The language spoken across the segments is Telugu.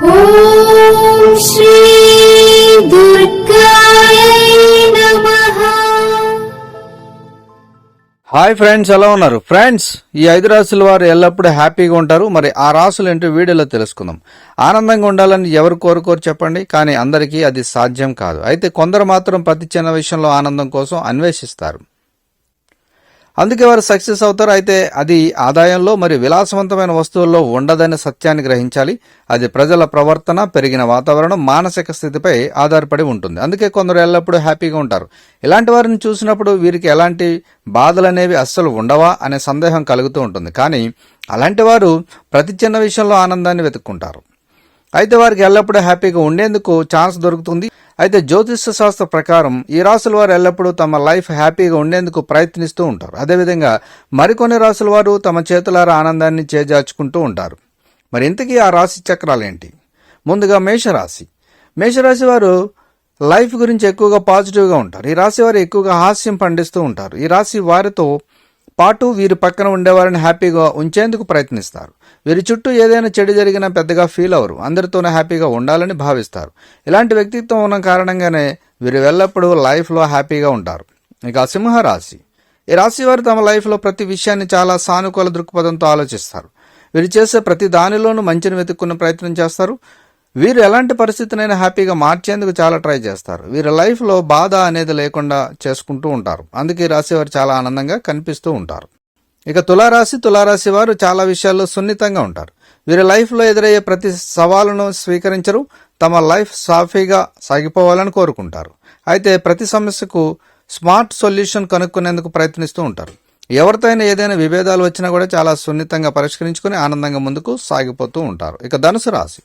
హాయ్ ఫ్రెండ్స్ ఎలా ఉన్నారు? ఫ్రెండ్స్ ఈ ఐదు రాసుల వారు ఎల్లప్పుడూ హ్యాపీగా ఉంటారు. మరి ఆ రాసులు ఏంటో వీడియోలో తెలుసుకుందాం. ఆనందంగా ఉండాలని ఎవరు కోరుకోరు చెప్పండి కానీ అందరికీ అది సాధ్యం కాదు. అయితే కొందరు మాత్రం ప్రతి చిన్న విషయంలో ఆనందం కోసం అన్వేషిస్తారు. అందుకే వారు సక్సెస్ అవుతారు. అయితే అది ఆదాయంలో మరి విలాసవంతమైన వస్తువుల్లో ఉండదనే సత్యాన్ని గ్రహించాలి. అది ప్రజల ప్రవర్తన పెరిగిన వాతావరణం మానసిక స్థితిపై ఆధారపడి ఉంటుంది. అందుకే కొందరు ఎల్లప్పుడూ హ్యాపీగా ఉంటారు. ఇలాంటి వారిని చూసినప్పుడు వీరికి ఎలాంటి బాధలు అనేవి అస్సలు ఉండవా అనే సందేహం కలుగుతూ ఉంటుంది. కానీ అలాంటి వారు ప్రతి చిన్న విషయంలో ఆనందాన్ని వెతుక్కుంటారు. అయితే వారికి ఎల్లప్పుడూ హ్యాపీగా ఉండేందుకు ఛాన్స్ దొరుకుతుంది. అయితే జ్యోతిష శాస్త్ర ప్రకారం ఈ రాసుల వారు ఎల్లప్పుడూ తమ లైఫ్ హ్యాపీగా ఉండేందుకు ప్రయత్నిస్తూ ఉంటారు. అదేవిధంగా మరికొన్ని రాసుల వారు తమ చేతులారా ఆనందాన్ని చేజార్చుకుంటూ ఉంటారు. మరి ఇంతకీ ఆ రాశి చక్రాలు ఏంటి ముందుగా మేషరాశి. మేషరాశి వారు లైఫ్ గురించి ఎక్కువగా పాజిటివ్గా ఉంటారు. ఈ రాశి వారు ఎక్కువగా హాస్యం పండిస్తూ ఉంటారు. ఈ రాశి వారితో పాటు వీరి పక్కన ఉండేవారిని హ్యాపీగా ఉంచేందుకు ప్రయత్నిస్తారు. వీరి చుట్టూ ఏదైనా చెడు జరిగినా పెద్దగా ఫీల్ అవరు అందరితోనే హ్యాపీగా ఉండాలని భావిస్తారు. ఇలాంటి వ్యక్తిత్వం ఉన్న కారణంగానే వీరు ఎల్లప్పుడూ లైఫ్లో హ్యాపీగా ఉంటారు. ఇక సింహరాశి. ఈ రాశి వారు తమ లైఫ్లో ప్రతి విషయాన్ని చాలా సానుకూల దృక్పథంతో ఆలోచిస్తారు. వీరు చేసే ప్రతి దానిలోనూ మంచిని వెతుక్కునే ప్రయత్నం చేస్తారు. వీరు ఎలాంటి పరిస్థితినైనా హ్యాపీగా మార్చేందుకు చాలా ట్రై చేస్తారు. వీరి లైఫ్లో బాధ అనేది లేకుండా చేసుకుంటూ ఉంటారు. అందుకే రాశివారు చాలా ఆనందంగా కనిపిస్తూ ఉంటారు. ఇక తులారాశి తులారాశి వారు చాలా విషయాల్లో సున్నితంగా ఉంటారు. వీరి లైఫ్లో ఎదురయ్యే ప్రతి సవాలును స్వీకరించరు. తమ లైఫ్ సాఫీగా సాగిపోవాలని కోరుకుంటారు. అయితే ప్రతి సమస్యకు స్మార్ట్ సొల్యూషన్ కనుక్కునేందుకు ప్రయత్నిస్తూ ఉంటారు. ఎవరితో అయినా ఏదైనా విభేదాలు వచ్చినా కూడా చాలా సున్నితంగా పరిష్కరించుకుని ఆనందంగా ముందుకు సాగిపోతూ ఉంటారు. ఇక ధనుసు రాశి.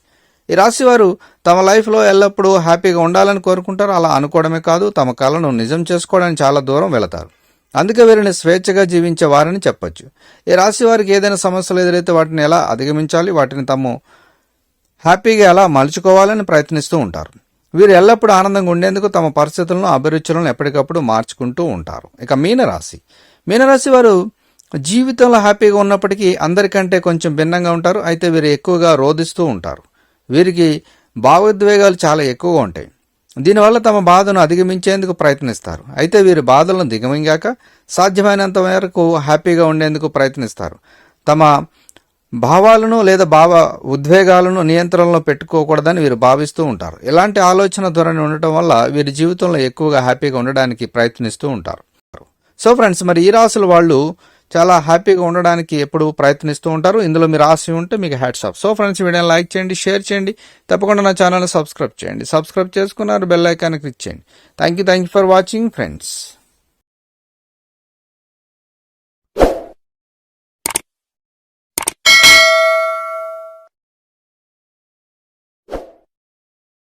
ఈ రాశి వారు తమ లైఫ్లో ఎల్లప్పుడూ హ్యాపీగా ఉండాలని కోరుకుంటారు. అలా అనుకోవడమే కాదు తమ కళను నిజం చేసుకోవడానికి చాలా దూరం వెళతారు. అందుకే వీరిని స్వేచ్ఛగా జీవించే వారని చెప్పొచ్చు. ఈ రాశి వారికి ఏదైనా సమస్యలు ఎదురైతే వాటిని ఎలా అధిగమించాలి వాటిని తాము హ్యాపీగా ఎలా మలుచుకోవాలని ప్రయత్నిస్తూ ఉంటారు. వీరు ఎల్లప్పుడూ ఆనందంగా ఉండేందుకు తమ పరిస్థితులను అభిరుచులను ఎప్పటికప్పుడు మార్చుకుంటూ ఉంటారు. ఇక మీనరాశి. మీనరాశి వారు జీవితంలో హ్యాపీగా ఉన్నప్పటికీ అందరికంటే కొంచెం భిన్నంగా ఉంటారు. అయితే వీరు ఎక్కువగా రోధిస్తూ ఉంటారు. వీరికి భావోద్వేగాలు చాలా ఎక్కువగా ఉంటాయి. దీనివల్ల తమ బాధను అధిగమించేందుకు ప్రయత్నిస్తారు. అయితే వీరి బాధలను దిగమింగాక సాధ్యమైనంత మేరకు హ్యాపీగా ఉండేందుకు ప్రయత్నిస్తారు. తమ భావాలను లేదా భావ ఉద్వేగాలను నియంత్రణలో పెట్టుకోకూడదని వీరు భావిస్తూ ఉంటారు. ఇలాంటి ఆలోచన ధోరణి ఉండటం వల్ల వీరి జీవితంలో ఎక్కువగా హ్యాపీగా ఉండడానికి ప్రయత్నిస్తూ ఉంటారు. సో ఫ్రెండ్స్ మరి ఈ రాసుల వాళ్ళు చాలా హ్యాపీగా ఉండడానికి ఎప్పుడు ప్రయత్నిస్తూ ఉంటారు. ఇందులో మీరు రాసి ఉంటే మీకు హ్యాట్స్ ఆఫ్. సో ఫ్రెండ్స్ వీడియోని లైక్ చేయండి షేర్ చేయండి. తప్పకుండా నా ఛానల్ని సబ్స్క్రైబ్ చేయండి. సబ్స్క్రైబ్ చేసుకున్నారు బెల్ ఐకాన్ క్లిక్ చేయండి. Thank you thank you for watching friends.